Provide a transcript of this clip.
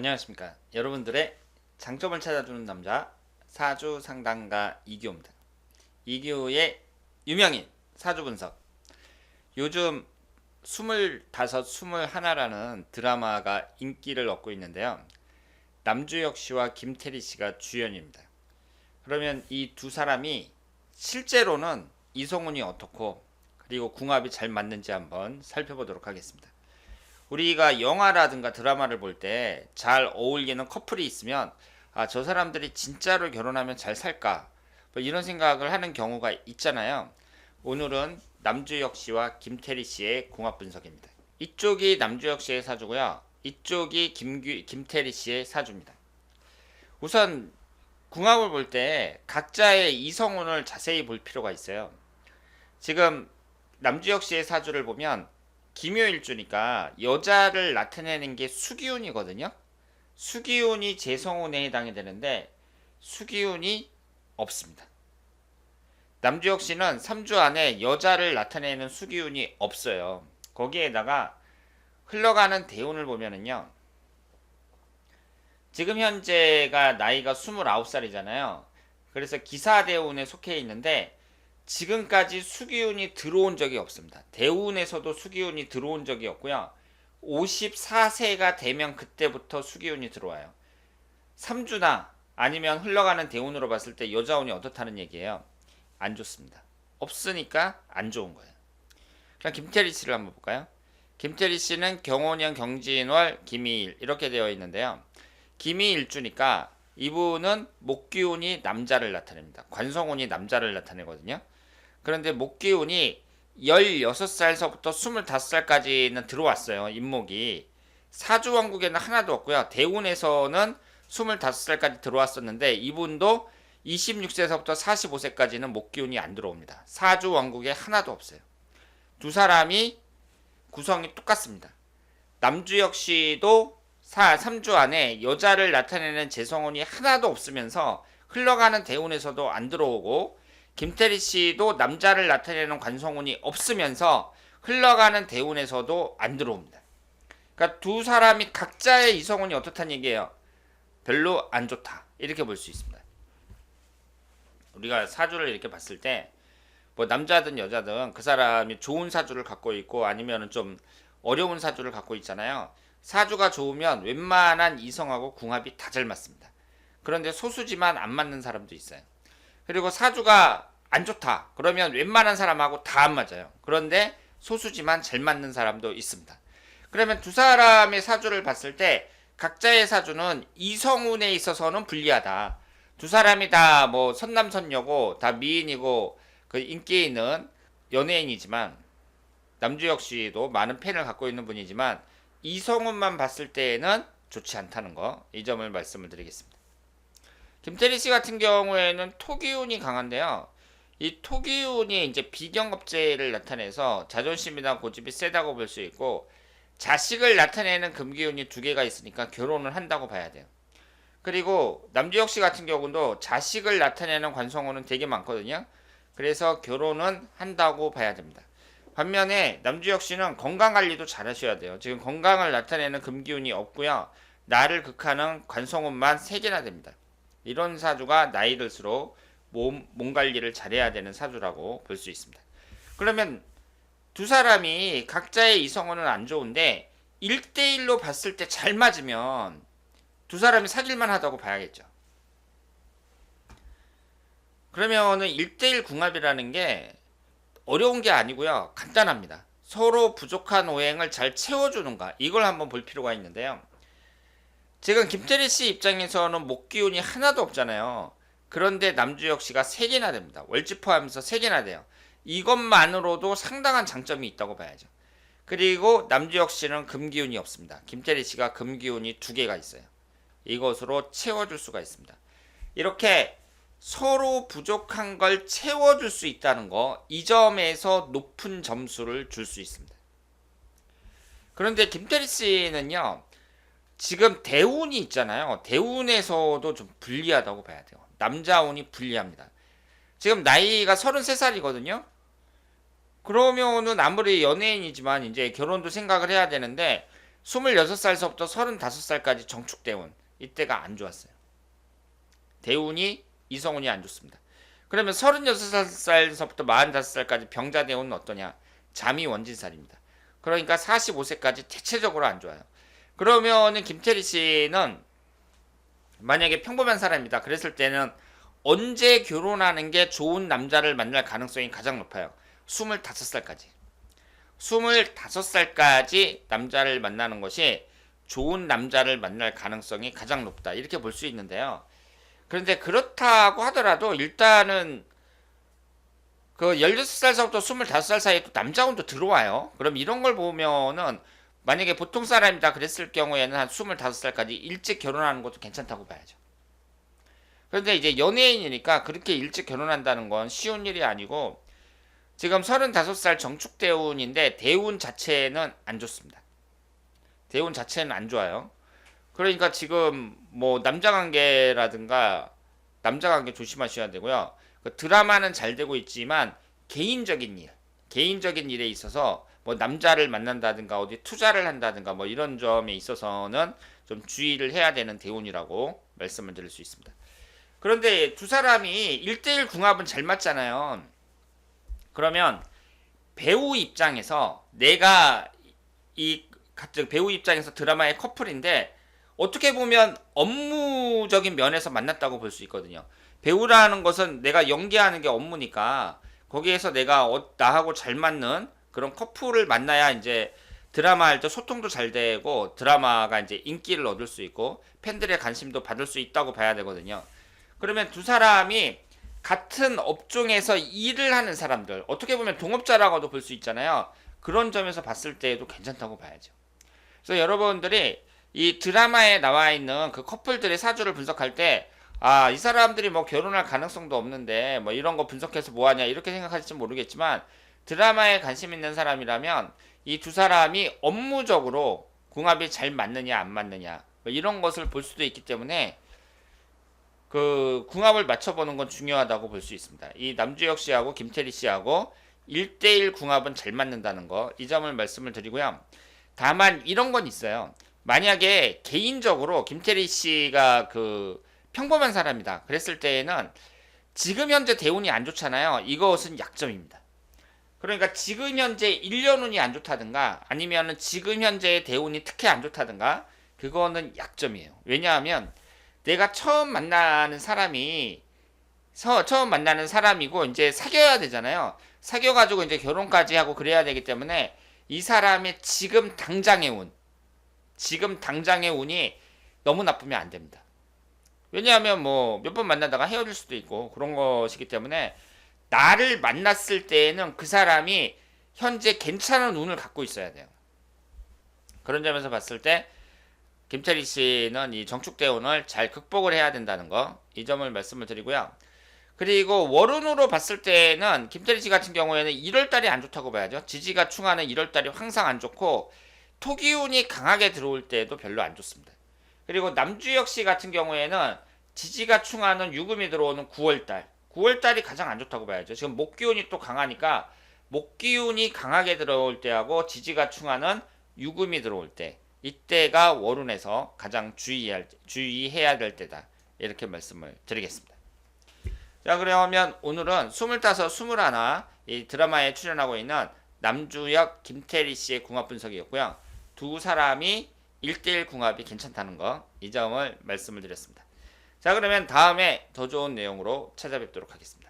안녕하십니까. 여러분들의 장점을 찾아주는 남자 사주 상담가 이규호입니다. 이규호의 유명인 사주 분석. 요즘 25, 21라는 드라마가 인기를 얻고 있는데요. 남주혁 씨와 김태리 씨가 주연입니다. 그러면 이 두 사람이 실제로는 이성훈이 어떻고 그리고 궁합이 잘 맞는지 한번 살펴보도록 하겠습니다. 우리가 영화라든가 드라마를 볼 때 잘 어울리는 커플이 있으면 아, 저 사람들이 진짜로 결혼하면 잘 살까? 뭐 이런 생각을 하는 경우가 있잖아요. 오늘은 남주혁 씨와 김태리 씨의 궁합 분석입니다. 이쪽이 남주혁 씨의 사주고요. 이쪽이 김규, 김태리 씨의 사주입니다. 우선 궁합을 볼 때 각자의 이성운을 자세히 볼 필요가 있어요. 지금 남주혁 씨의 사주를 보면 김요일주니까 여자를 나타내는 게 수기운이거든요. 수기운이 재성운에 해당이 되는데 수기운이 없습니다. 남주혁 씨는 3주 안에 여자를 나타내는 수기운이 없어요. 거기에다가 흘러가는 대운을 보면은요. 지금 현재가 나이가 29살이잖아요. 그래서 기사대운에 속해 있는데 지금까지 수기운이 들어온 적이 없습니다. 대운에서도 수기운이 들어온 적이 없고요. 54세가 되면 그때부터 수기운이 들어와요. 3주나 아니면 흘러가는 대운으로 봤을 때 여자운이 어떻다는 얘기예요. 안 좋습니다. 없으니까 안 좋은 거예요. 그럼 김태리 씨를 한번 볼까요? 김태리 씨는 경호년, 경진월, 김희일 이렇게 되어 있는데요. 김희일주니까 이분은 목기운이 남자를 나타냅니다. 관성운이 남자를 나타내거든요. 그런데 목기운이 16살서부터 25살까지는 들어왔어요. 인목이. 사주왕국에는 하나도 없고요. 대운에서는 25살까지 들어왔었는데 이분도 26세에서부터 45세까지는 목기운이 안 들어옵니다. 사주왕국에 하나도 없어요. 두 사람이 구성이 똑같습니다. 남주혁 씨도 4, 3주 안에 여자를 나타내는 재성운이 하나도 없으면서 흘러가는 대운에서도 안 들어오고 김태리 씨도 남자를 나타내는 관성운이 없으면서 흘러가는 대운에서도 안 들어옵니다. 그러니까 두 사람이 각자의 이성운이 어떻다는 얘기예요? 별로 안 좋다. 이렇게 볼 수 있습니다. 우리가 사주를 이렇게 봤을 때 뭐 남자든 여자든 그 사람이 좋은 사주를 갖고 있고 아니면은 좀 어려운 사주를 갖고 있잖아요. 사주가 좋으면 웬만한 이성하고 궁합이 다 잘 맞습니다. 그런데 소수지만 안 맞는 사람도 있어요. 그리고 사주가 안 좋다. 그러면 웬만한 사람하고 다 안 맞아요. 그런데 소수지만 잘 맞는 사람도 있습니다. 그러면 두 사람의 사주를 봤을 때 각자의 사주는 이성운에 있어서는 불리하다. 두 사람이 다 뭐 선남선녀고 다 미인이고 그 인기 있는 연예인이지만 남주혁 씨도 많은 팬을 갖고 있는 분이지만 이성운만 봤을 때에는 좋지 않다는 거 이 점을 말씀을 드리겠습니다. 김태리 씨 같은 경우에는 토기운이 강한데요. 이 토기운이 이제 비경업제를 나타내서 자존심이나 고집이 세다고 볼 수 있고 자식을 나타내는 금기운이 두 개가 있으니까 결혼을 한다고 봐야 돼요. 그리고 남주혁 씨 같은 경우도 자식을 나타내는 관성운은 되게 많거든요. 그래서 결혼은 한다고 봐야 됩니다. 반면에 남주혁 씨는 건강 관리도 잘 하셔야 돼요. 지금 건강을 나타내는 금기운이 없고요. 나를 극하는 관성운만 3개나 됩니다. 이런 사주가 나이 들수록 몸, 몸 관리를 잘해야 되는 사주라고 볼 수 있습니다. 그러면 두 사람이 각자의 이성운은 안 좋은데 1대1로 봤을 때 잘 맞으면 두 사람이 사귈만 하다고 봐야겠죠. 그러면은 1대1 궁합이라는 게 어려운 게 아니고요. 간단합니다. 서로 부족한 오행을 잘 채워주는가 이걸 한번 볼 필요가 있는데요. 지금 김태리 씨 입장에서는 목 기운이 하나도 없잖아요. 그런데 남주혁 씨가 3개나 됩니다. 월지 포함해서 3개나 돼요. 이것만으로도 상당한 장점이 있다고 봐야죠. 그리고 남주혁 씨는 금기운이 없습니다. 김태리 씨가 금기운이 2개가 있어요. 이것으로 채워줄 수가 있습니다. 이렇게 서로 부족한 걸 채워줄 수 있다는 거, 이 점에서 높은 점수를 줄 수 있습니다. 그런데 김태리 씨는요, 지금 대운이 있잖아요. 대운에서도 좀 불리하다고 봐야 돼요. 남자운이 불리합니다. 지금 나이가 33살이거든요. 그러면은 아무리 연예인이지만 이제 결혼도 생각을 해야 되는데 26살서부터 35살까지 정축대운 이때가 안 좋았어요. 대운이 이성운이 안 좋습니다. 그러면 36살서부터 45살까지 병자대운은 어떠냐? 잠이 원진살입니다. 그러니까 45세까지 대체적으로 안 좋아요. 그러면은 김태리 씨는 만약에 평범한 사람이다. 그랬을 때는 언제 결혼하는 게 좋은 남자를 만날 가능성이 가장 높아요. 25살까지. 25살까지 남자를 만나는 것이 좋은 남자를 만날 가능성이 가장 높다. 이렇게 볼 수 있는데요. 그런데 그렇다고 하더라도 일단은 그 16살서부터 25살 사이에 또 남자운도 들어와요. 그럼 이런 걸 보면은 만약에 보통 사람이다 그랬을 경우에는 한 25살까지 일찍 결혼하는 것도 괜찮다고 봐야죠. 그런데 이제 연예인이니까 그렇게 일찍 결혼한다는 건 쉬운 일이 아니고 지금 35살 정축대운인데 대운 자체는 안 좋습니다. 대운 자체는 안 좋아요. 그러니까 지금 뭐 남자 관계라든가 남자 관계 조심하셔야 되고요. 그 드라마는 잘 되고 있지만 개인적인 일, 개인적인 일에 있어서 뭐 남자를 만난다든가 어디 투자를 한다든가 뭐 이런 점에 있어서는 좀 주의를 해야 되는 대운이라고 말씀을 드릴 수 있습니다. 그런데 두 사람이 1대1 궁합은 잘 맞잖아요. 그러면 배우 입장에서 내가 이 같은 배우 입장에서 드라마의 커플인데 어떻게 보면 업무적인 면에서 만났다고 볼 수 있거든요. 배우라는 것은 내가 연기하는 게 업무니까 거기에서 내가 어- 나하고 잘 맞는 그런 커플을 만나야 이제 드라마 할 때 소통도 잘 되고 드라마가 이제 인기를 얻을 수 있고 팬들의 관심도 받을 수 있다고 봐야 되거든요. 그러면 두 사람이 같은 업종에서 일을 하는 사람들 어떻게 보면 동업자라고도 볼 수 있잖아요. 그런 점에서 봤을 때에도 괜찮다고 봐야죠. 그래서 여러분들이 이 드라마에 나와 있는 그 커플들의 사주를 분석할 때 아, 이 사람들이 뭐 결혼할 가능성도 없는데 뭐 이런 거 분석해서 뭐 하냐 이렇게 생각하실지 모르겠지만 드라마에 관심 있는 사람이라면 이 두 사람이 업무적으로 궁합이 잘 맞느냐 안 맞느냐 뭐 이런 것을 볼 수도 있기 때문에 그 궁합을 맞춰보는 건 중요하다고 볼 수 있습니다. 이 남주혁 씨하고 김태리 씨하고 1대1 궁합은 잘 맞는다는 거 이 점을 말씀을 드리고요. 다만 이런 건 있어요. 만약에 개인적으로 김태리 씨가 그 평범한 사람이다. 그랬을 때에는 지금 현재 대운이 안 좋잖아요. 이것은 약점입니다. 그러니까 지금 현재 1년 운이 안 좋다든가 아니면은 지금 현재의 대운이 특히 안 좋다든가 그거는 약점이에요. 왜냐하면 내가 처음 만나는 사람이 서, 처음 만나는 사람이고 이제 사귀어야 되잖아요. 사귀어 가지고 이제 결혼까지 하고 그래야 되기 때문에 이 사람의 지금 당장의 운, 지금 당장의 운이 너무 나쁘면 안 됩니다. 왜냐하면 뭐 몇 번 만나다가 헤어질 수도 있고 그런 것이기 때문에 나를 만났을 때에는 그 사람이 현재 괜찮은 운을 갖고 있어야 돼요. 그런 점에서 봤을 때 김태리 씨는 이 정축대운을 잘 극복을 해야 된다는 거, 이 점을 말씀을 드리고요. 그리고 월운으로 봤을 때는 김태리 씨 같은 경우에는 1월달이 안 좋다고 봐야죠. 지지가 충하는 1월달이 항상 안 좋고 토기운이 강하게 들어올 때도 별로 안 좋습니다. 그리고 남주혁 씨 같은 경우에는 지지가 충하는 유금이 들어오는 9월달, 9월달이 가장 안 좋다고 봐야죠. 지금 목기운이 또 강하니까 목기운이 강하게 들어올 때하고 지지가 충하는 유금이 들어올 때 이때가 월운에서 가장 주의할, 주의해야 될 때다. 이렇게 말씀을 드리겠습니다. 자, 그러면 오늘은 25, 21, 이 드라마에 출연하고 있는 남주혁, 김태리 씨의 궁합 분석이었고요. 두 사람이 1대1 궁합이 괜찮다는 거, 이 점을 말씀을 드렸습니다. 자, 그러면 다음에 더 좋은 내용으로 찾아뵙도록 하겠습니다.